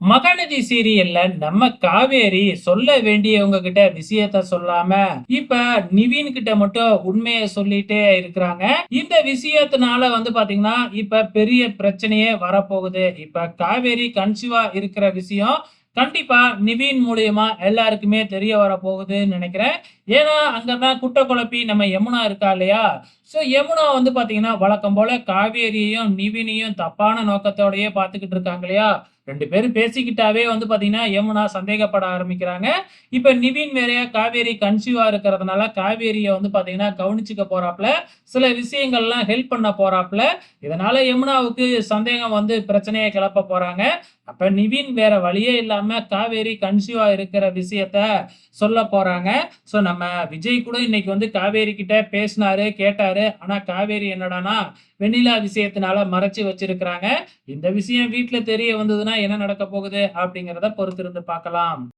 மகாநதி சீரியல்ல நம்ம காவேரி சொல்ல வேண்டியவங்க கிட்ட விஷயத்த சொல்லாம இப்ப நிவின் கிட்ட மட்டும் உண்மையை சொல்லிட்டே இருக்கிறாங்க. இந்த விஷயத்தினால வந்து பாத்தீங்கன்னா இப்ப பெரிய பிரச்சனையே வரப்போகுது. இப்ப காவேரி கன்சிவா இருக்கிற விஷயம் கண்டிப்பா நிவின் மூலியமா எல்லாருக்குமே தெரிய வர போகுதுன்னு நினைக்கிறேன். ஏன்னா அங்கதான் குட்ட குழப்பி நம்ம யமுனா இருக்கா இல்லையா? சோ யமுனா வந்து பாத்தீங்கன்னா வழக்கம் போல காவேரியையும் நிவினையும் தப்பான நோக்கத்தோடயே பாத்துக்கிட்டு இருக்காங்க இல்லையா? ரெண்டு பேரும் பேசிக்கிட்டாவே வந்து பாத்தீங்கன்னா யமுனா சந்தேகப்பட ஆரம்பிக்கிறாங்க. இப்ப நிவின் வேறையா காவேரி கன்சியூவா இருக்கிறதுனால காவேரியை வந்து பாத்தீங்கன்னா கவனிச்சுக்க போறாப்புல. சில விஷயங்கள்லாம் ஹெல்ப் பண்ண போறாப்புல. இதனால யமுனாவுக்கு சந்தேகம் வந்து பிரச்சனையை கிளப்ப போறாங்க. அப்ப நிவின் வேற வழியே இல்லாம காவேரி கன்சியூவா இருக்கிற விஷயத்த சொல்ல போறாங்க. சோ நம்ம விஜய் கூட இன்னைக்கு வந்து காவேரி கிட்ட பேசினாரு கேட்டாரு. ஆனா காவேரி என்னடானா வெண்ணிலா விஷயத்தினால மறைச்சு வச்சிருக்கிறாங்க. இந்த விஷயம் வீட்ல தெரிய வந்ததுன்னா என்ன நடக்க போகுது அப்படிங்கறத பொறுத்திருந்து பார்க்கலாம்.